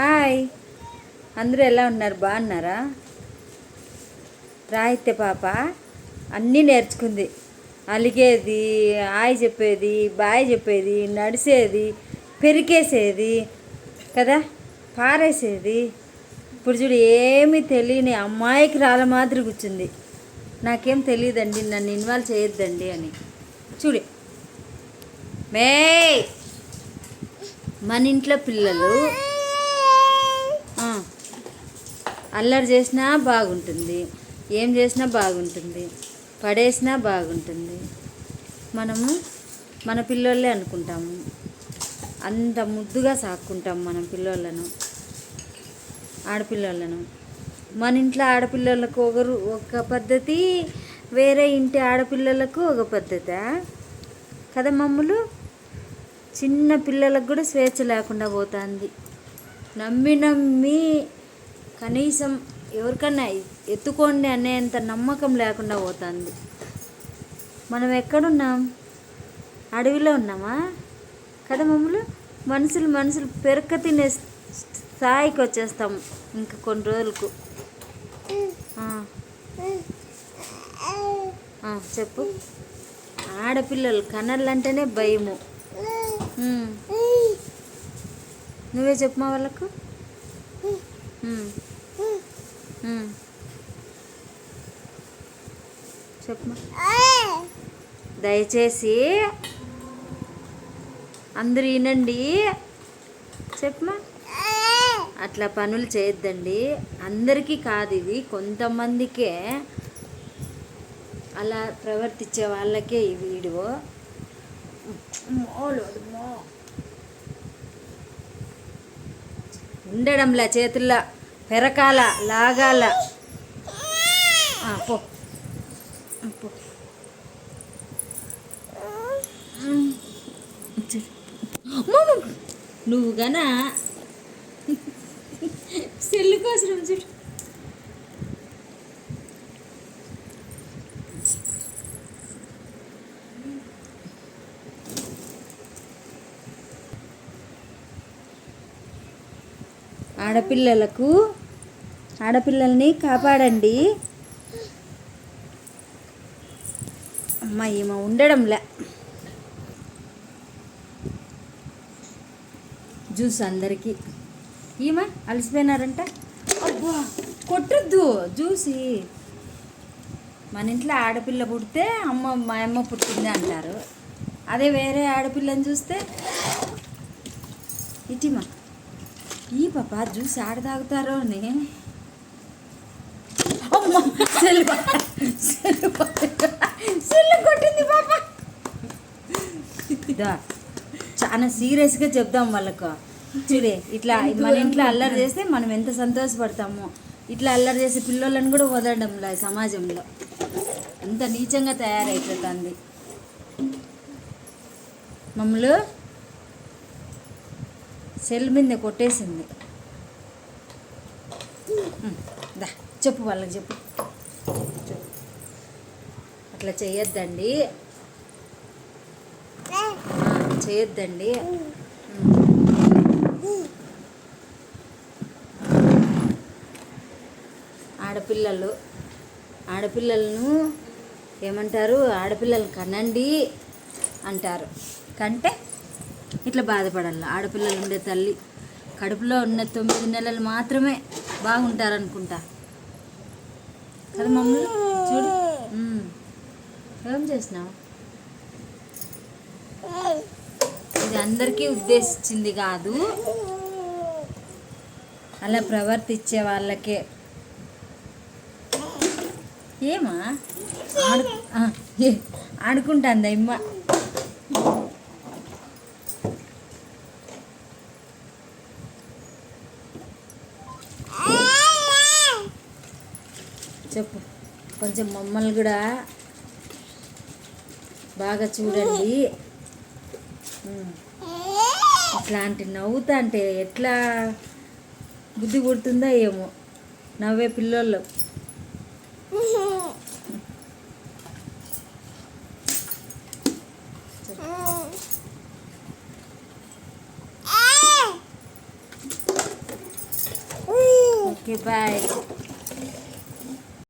Hi. అందరూ ఎలా ఉన్నారు? బాగున్నారా? రాయితే పాప అన్నీ నేర్చుకుంది. అలిగేది హాయ్ చెప్పేది బాయ్ చెప్పేది నడిసేది పెరికేసేది కదా? పారేసేది. ఇప్పుడు చూడు ఏమీ తెలియని అమ్మాయికి రాళ్ళ మాదిరి కూర్చుంది. నాకేం తెలియదండి నన్ను ఇన్వాల్వ్ చేయొద్దండి అని. చూడు. మే మన ఇంట్లో పిల్లలు అల్లరి చేసినా బాగుంటుంది ఏం చేసినా బాగుంటుంది పడేసినా బాగుంటుంది. మనము మన పిల్లోళ్ళే అనుకుంటాము. అంత ముద్దుగా సాక్కుంటాం మనం పిల్లోళ్ళను ఆడపిల్లలను మన ఇంట్లో ఆడపిల్లలకు ఒకరు ఒక పద్ధతి వేరే ఇంటి ఆడపిల్లలకు ఒక పద్ధతి? కదా మమ్ములు? చిన్న పిల్లలకు కూడా స్వేచ్ఛ లేకుండా పోతుంది. నమ్మి నమ్మి కనీసం ఎవరికన్నా ఎత్తుకోండి అనేంత నమ్మకం లేకుండా పోతుంది. మనం ఎక్కడున్నాం? అడవిలో ఉన్నామా? కదా మమ్మల్ని మనుషులు మనుషులు పెరక తినే స్థాయికి వచ్చేస్తాం ఇంకా కొన్ని రోజులకు. చెప్పు. ఆడపిల్లలు కనర్లంటేనే భయము. నువ్వే చెప్పు మా వాళ్ళకు. చెప్పమా దయచేసి అందరూ వినండి. చెప్పమా అట్లా పనులు చేయొద్దండి. అందరికీ కాదు ఇది కొంతమందికే అలా ప్రవర్తించే వాళ్ళకే ఈ వీడియో. ఉండడంలా చేతుల్లో. పెరకాల లాగాల. పో. నువ్వు గనా సెల్లు కోసం చూడు. ఆడపిల్లలకు ఆడపిల్లల్ని కాపాడండి. అమ్మ ఈమె ఉండడంలే. జ్యూస్ అందరికీ. ఈమె అలసిపోయినారంట. అబ్బా కొట్టద్దు జ్యూసి. మన ఇంట్లో ఆడపిల్ల పుడితే అమ్మ మా అమ్మ పుట్టింది అంటారు. అదే వేరే ఆడపిల్లని చూస్తే ఇటీమా ఈ పాప జ్యూస్ ఆడ తాగుతారో అని అమ్మ సెల్ సెల్ సెల్ కొట్టింది పాప. చాలా సీరియస్గా చెప్దాం వాళ్ళకు. చూడే ఇట్లా మన ఇంట్లో అల్లరి చేస్తే మనం ఎంత సంతోషపడతామో. ఇట్లా అల్లరి చేసే పిల్లలను కూడా వదలడంలా సమాజంలో. అంత నీచంగా తయారైపోతుంది. మమ్మల్ని సెల్ మీద కొట్టేసింది. చెప్పు వాళ్ళకి చెప్పు. అట్లా చేయొద్దండి. చేయొద్దండి. ఆడపిల్లలు ఆడపిల్లలను ఏమంటారు? ఆడపిల్లలు కనండి అంటారు. కంటే ఇట్లా బాధపడాలి ఆడపిల్లలు ఉండే తల్లి కడుపులో ఉన్న తొమ్మిది నెలలు మాత్రమే బాగుంటారనుకుంటా. కదా మమ్మల్ని చూడు. ఏం చేసినావు ఇది అందరికీ ఉద్దేశించింది కాదు. అలా ప్రవర్తించే వాళ్ళకే. ఏమా? ఆడు ఆడుకుంటాందా ఇమ్మ? చెప్పు కొంచెం మమ్మల్ని కూడా బాగా చూడండి. ఇట్లాంటి నవ్వుతా అంటే ఎట్లా బుద్ధి పుడుతుందా ఏమో. నవ్వే పిల్లోళ్ళు. Okay bye.